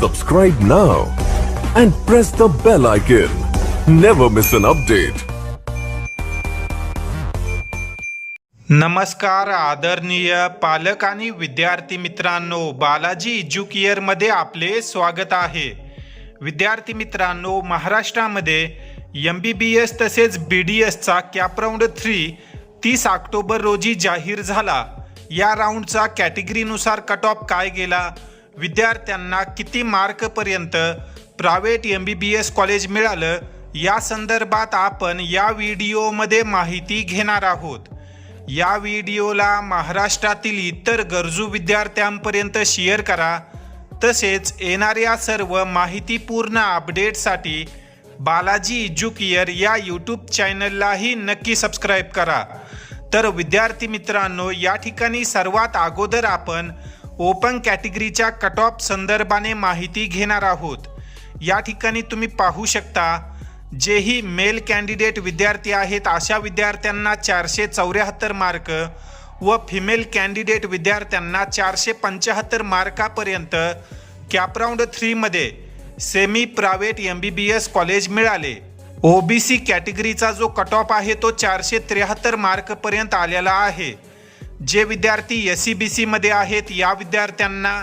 Subscribe now and press the bell icon. Never miss an update. नमस्कार आदरणीय पालक आणि विद्यार्थी मित्रांनो बालाजी एज्युकेअरमध्ये आपले स्वागत आहे विद्यार्थी मित्रांनो महाराष्ट्रामध्ये एम बी बी एस तसेच बी डी एसचा कॅप राऊंड थ्री तीस ऑक्टोबर रोजी जाहीर झाला या राऊंडचा कॅटेगरीनुसार कट ऑफ काय गेला विद्यार्थ्यांना किती मार्कपर्यंत private M B B S college मिळालं या संदर्भात आपण या व्हिडिओमध्ये माहिती घेणार आहोत. या व्हिडिओला महाराष्ट्रातील इतर गरजू विद्यार्थ्यांपर्यंत शेअर करा. तसेच येणाऱ्या सर्व माहितीपूर्ण अपडेटसाठी बालाजी इज्युकियर या यूट्यूब चॅनललाही नक्की सबस्क्राईब करा. तर विद्यार्थी मित्रांनो या ठिकाणी सर्वात अगोदर आपण ओपन कॅटेगरीच्या कट ऑफ संदर्भाने माहिती घेणार आहोत. या ठिकाणी तुम्ही पाहू शकता जेही मेल कॅन्डिडेट विद्यार्थी आहेत अशा विद्यार्थ्यांना चारशे चौऱ्याहत्तर मार्क व फिमेल कॅन्डिडेट विद्यार्थ्यांना चारशे पंच्याहत्तर मार्कापर्यंत कॅपराऊंड थ्रीमध्ये semi private M B B S college मिळाले. ओबीसी कॅटेगरीचा जो कट ऑफ आहे तो चारशे त्र्याहत्तर मार्कपर्यंत आलेला आहे. जे विद्यार्थी एस सी बी सीमध्ये आहेत या विद्यार्थ्यांना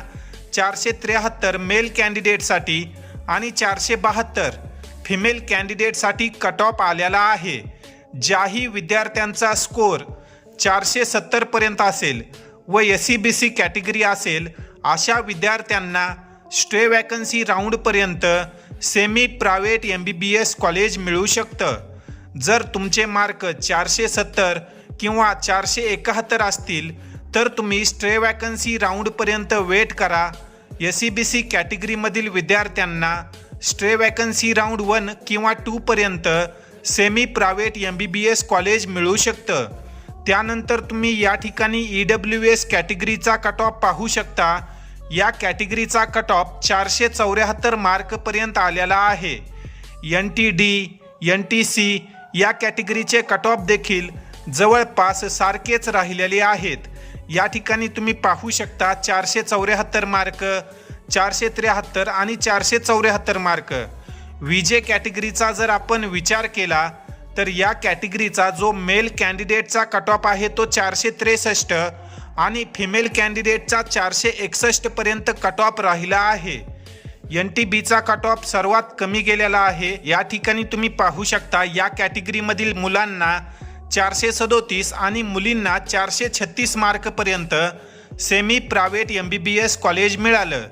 चारशे त्र्याहत्तर मेल कॅन्डिडेटसाठी आणि चारशे बहात्तर फिमेल कॅन्डिडेटसाठी कट ऑफ आलेला आहे. ज्याही विद्यार्थ्यांचा स्कोर चारशे सत्तरपर्यंत असेल व S C B C category असेल अशा विद्यार्थ्यांना stray vacancy राऊंडपर्यंत semi private M B B S college मिळू शकतं. जर तुमचे मार्क चारशे सत्तर किंवा चारशे एकाहत्तर असतील तर तुम्ही स्ट्रे वॅकन्सी राऊंडपर्यंत वेट करा. एस सी बी सी कॅटेगरीमधील विद्यार्थ्यांना स्ट्रे वॅकन्सी राऊंड वन किंवा टूपर्यंत semi private M B B S college मिळू शकतं. त्यानंतर तुम्ही या ठिकाणी ई डब्ल्यू एस कॅटेगरीचा कट ऑफ पाहू शकता. या कॅटेगरीचा कट ऑफ चारशे चौऱ्याहत्तर मार्कपर्यंत आलेला आहे. N T D N T C या कॅटेगरीचे कट ऑफ देखील जवळपास सारखेच राहिलेले आहेत. या ठिकाणी तुम्ही पाहू शकता चारशे चौऱ्याहत्तर मार्क चारशे त्र्याहत्तर आणि चारशे चौऱ्याहत्तर मार्क. विजे कॅटेगरीचा जर आपण विचार केला तर या कॅटेगरीचा जो मेल कॅन्डिडेटचा कट ऑफ आहे तो चारशे त्रेसष्ट आणि फिमेल कॅन्डिडेटचा चारशे एकसष्टपर्यंत कट ऑफ राहिला आहे. एन टी बीचा कट ऑफ सर्वात कमी गेलेला आहे. या ठिकाणी तुम्ही पाहू शकता या कॅटेगरीमधील मुलांना चारशे सदोतीस आणि मुलींना चारशे छत्तीस मार्कपर्यंत semi private M B B S college मिळालं.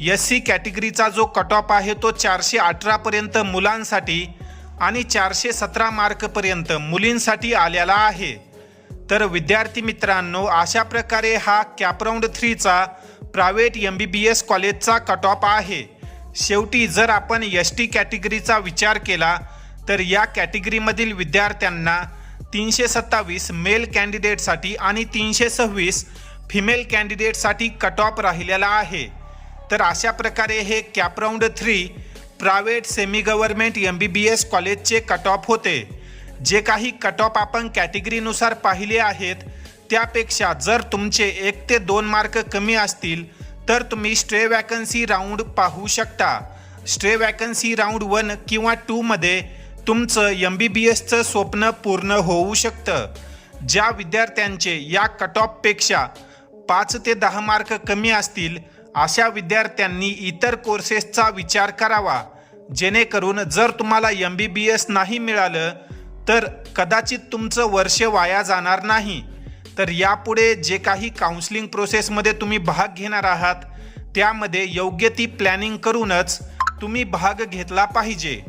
एस सी कॅटेगरीचा जो कट ऑफ आहे तो चारशे अठरापर्यंत मुलांसाठी आणि चारशे सतरा मार्कपर्यंत मुलींसाठी आलेला आहे. तर विद्यार्थी मित्रांनो अशा प्रकारे हा कॅपराऊंड थ्रीचा private M B B S कॉलेजचा कट ऑफ आहे. शेवटी जर आपण एस टी कॅटेगरीचा विचार केला तर या कॅटेगरीमधील विद्यार्थ्यांना तीनशे सत्तावीस मेल कॅन्डिडेटसाठी आणि तीनशे सव्वीस फिमेल कॅन्डिडेटसाठी कट ऑफ राहिलेला आहे. तर अशा प्रकारे हे cap round three private semi government M B B S कॉलेजचे कट ऑफ होते. जे काही कट ऑफ आपण कॅटेगरीनुसार पाहिले आहेत त्यापेक्षा जर तुमचे एक ते दोन मार्क कमी असतील तर तुम्ही स्ट्रे वॅकन्सी राऊंड पाहू शकता. स्ट्रे वॅकन्सी राऊंड वन किंवा टूमध्ये तुमचं एम बी बी एसचं स्वप्न पूर्ण होऊ शकतं. ज्या विद्यार्थ्यांचे या कट ऑफपेक्षा पाच ते दहा मार्क कमी असतील अशा विद्यार्थ्यांनी इतर कोर्सेसचा विचार करावा. जेणेकरून जर तुम्हाला एम बी बी एस नाही मिळालं तर कदाचित तुमचं वर्ष वाया जाणार नाही. तर यापुढे जे काही काउन्सिलिंग प्रोसेसमध्ये तुम्ही भाग घेणार आहात त्यामध्ये योग्य ती प्लॅनिंग करूनच तुम्ही भाग घेतला पाहिजे.